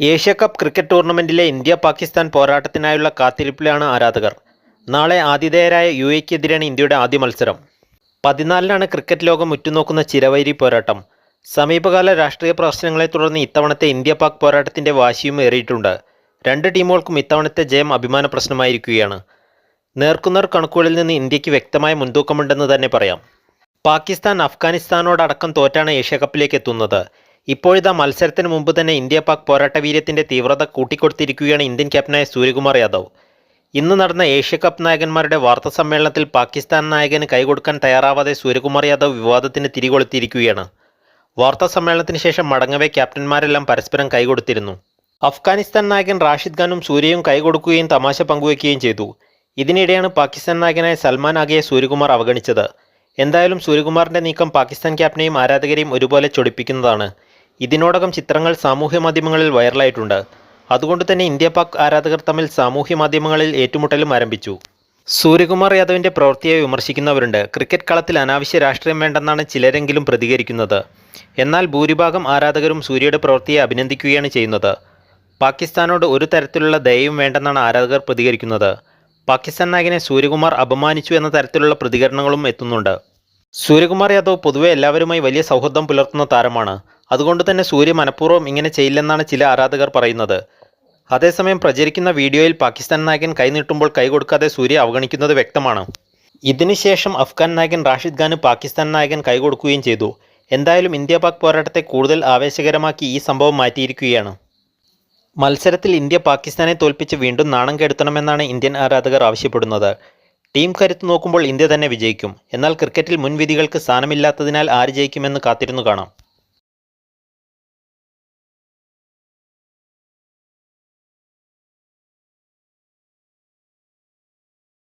Asia cup cricket ടൂർണമെന്റിലെ India Pakistan പോരാട്ടത്തിനായുള്ള കാത്തിരിപ്പിലാണ് ആരാധകർ. നാളെ ആതിഥേയരായ യു എക്കെതിരെയാണ് ഇന്ത്യയുടെ ആദ്യ മത്സരം. പതിനാലിനാണ് ക്രിക്കറ്റ് ലോകം ഉറ്റുനോക്കുന്ന ചിരവൈരി പോരാട്ടം. സമീപകാല രാഷ്ട്രീയ പ്രശ്നങ്ങളെ തുടർന്ന് ഇത്തവണത്തെ ഇന്ത്യ പാക് പോരാട്ടത്തിന്റെ വാശിയും ഏറിയിട്ടുണ്ട്. രണ്ട് ടീമുകൾക്കും ഇത്തവണത്തെ ജയം അഭിമാന പ്രശ്നമായിരിക്കുകയാണ്. നേർക്കുനേർ കണക്കുകളിൽ നിന്ന് ഇന്ത്യയ്ക്ക് വ്യക്തമായ മുൻതൂക്കമുണ്ടെന്ന് തന്നെ പറയാം. പാകിസ്ഥാൻ അഫ്ഗാനിസ്ഥാനോടടക്കം തോറ്റാണ് ഏഷ്യ കപ്പിലേക്ക് എത്തുന്നത്. ഇപ്പോഴിതാ മത്സരത്തിന് മുമ്പ് തന്നെ ഇന്ത്യ പാക് പോരാട്ട വീര്യത്തിന്റെ തീവ്രത കൂട്ടിക്കൊടുത്തിരിക്കുകയാണ് ഇന്ത്യൻ ക്യാപ്റ്റനായ സൂര്യകുമാർ യാദവ്. ഇന്ന് നടന്ന ഏഷ്യ കപ്പ് നായകന്മാരുടെ വാർത്താ സമ്മേളനത്തിൽ പാകിസ്ഥാൻ നായകന് കൈകൊടുക്കാൻ തയ്യാറാവാതെ സൂര്യകുമാർ യാദവ് വിവാദത്തിന് തിരികൊളുത്തിയിരിക്കുകയാണ്. വാർത്താ സമ്മേളനത്തിന് ശേഷം മടങ്ങവേ ക്യാപ്റ്റന്മാരെല്ലാം പരസ്പരം കൈകൊടുത്തിരുന്നു അഫ്ഗാനിസ്ഥാൻ നായകൻ റാഷിദ് ഖാനും സൂര്യയും കൈകൊടുക്കുകയും തമാശ പങ്കുവയ്ക്കുകയും ചെയ്തു. ഇതിനിടെയാണ് പാകിസ്ഥാൻ നായകനായ സൽമാൻ ആഗയെ സൂര്യകുമാർ അവഗണിച്ചത്. എന്തായാലും സൂര്യകുമാറിന്റെ നീക്കം പാകിസ്ഥാൻ ക്യാപ്റ്റനെയും ആരാധകരെയും ഒരുപോലെ ചൊടിപ്പിക്കുന്നതാണ്. ഇതിനോടകം ചിത്രങ്ങൾ സാമൂഹ്യ മാധ്യമങ്ങളിൽ വൈറലായിട്ടുണ്ട്. അതുകൊണ്ട് തന്നെ ഇന്ത്യ പാക് ആരാധകർ തമ്മിൽ സാമൂഹ്യ മാധ്യമങ്ങളിൽ ഏറ്റുമുട്ടലും ആരംഭിച്ചു. സൂര്യകുമാർ യാദവിന്റെ പ്രവൃത്തിയെ വിമർശിക്കുന്നവരുണ്ട്. ക്രിക്കറ്റ് കളത്തിൽ അനാവശ്യ രാഷ്ട്രീയം വേണ്ടെന്നാണ് ചിലരെങ്കിലും പ്രതികരിക്കുന്നത്. എന്നാൽ ഭൂരിഭാഗം ആരാധകരും സൂര്യയുടെ പ്രവൃത്തിയെ അഭിനന്ദിക്കുകയാണ് ചെയ്യുന്നത്. പാകിസ്ഥാനോട് ഒരു തരത്തിലുള്ള ദയയും വേണ്ടെന്നാണ് ആരാധകർ പ്രതികരിക്കുന്നത്. പാകിസ്ഥാൻ നായകനെ സൂര്യകുമാർ അപമാനിച്ചു എന്ന തരത്തിലുള്ള പ്രതികരണങ്ങളും എത്തുന്നുണ്ട്. സൂര്യകുമാർ യാദവ് പൊതുവെ എല്ലാവരുമായി വലിയ സൗഹൃദം പുലർത്തുന്ന താരമാണ്. അതുകൊണ്ട് തന്നെ സൂര്യ മനഃപൂർവം ഇങ്ങനെ ചെയ്യില്ലെന്നാണ് ചില ആരാധകർ പറയുന്നത്. അതേസമയം പ്രചരിക്കുന്ന വീഡിയോയിൽ പാകിസ്ഥാൻ നായകൻ കൈനീട്ടുമ്പോൾ കൈ കൊടുക്കാതെ സൂര്യ അവഗണിക്കുന്നത് വ്യക്തമാണ്. ഇതിനുശേഷം അഫ്ഗാൻ നായകൻ റാഷിദ് ഖാന് പാകിസ്ഥാൻ നായകൻ കൈകൊടുക്കുകയും ചെയ്തു. എന്തായാലും ഇന്ത്യ പാക് പോരാട്ടത്തെ കൂടുതൽ ആവേശകരമാക്കി ഈ സംഭവം മാറ്റിയിരിക്കുകയാണ്. മത്സരത്തിൽ ഇന്ത്യ പാകിസ്ഥാനെ തോൽപ്പിച്ച് വീണ്ടും നാണം കെടുത്തണമെന്നാണ് ഇന്ത്യൻ ആരാധകർ ആവശ്യപ്പെടുന്നത്. ടീം കരുത്ത് നോക്കുമ്പോൾ ഇന്ത്യ തന്നെ വിജയിക്കും. എന്നാൽ ക്രിക്കറ്റിൽ മുൻവിധികൾക്ക് സ്ഥാനമില്ലാത്തതിനാൽ ആര് ജയിക്കുമെന്ന് കാത്തിരുന്നു കാണാം.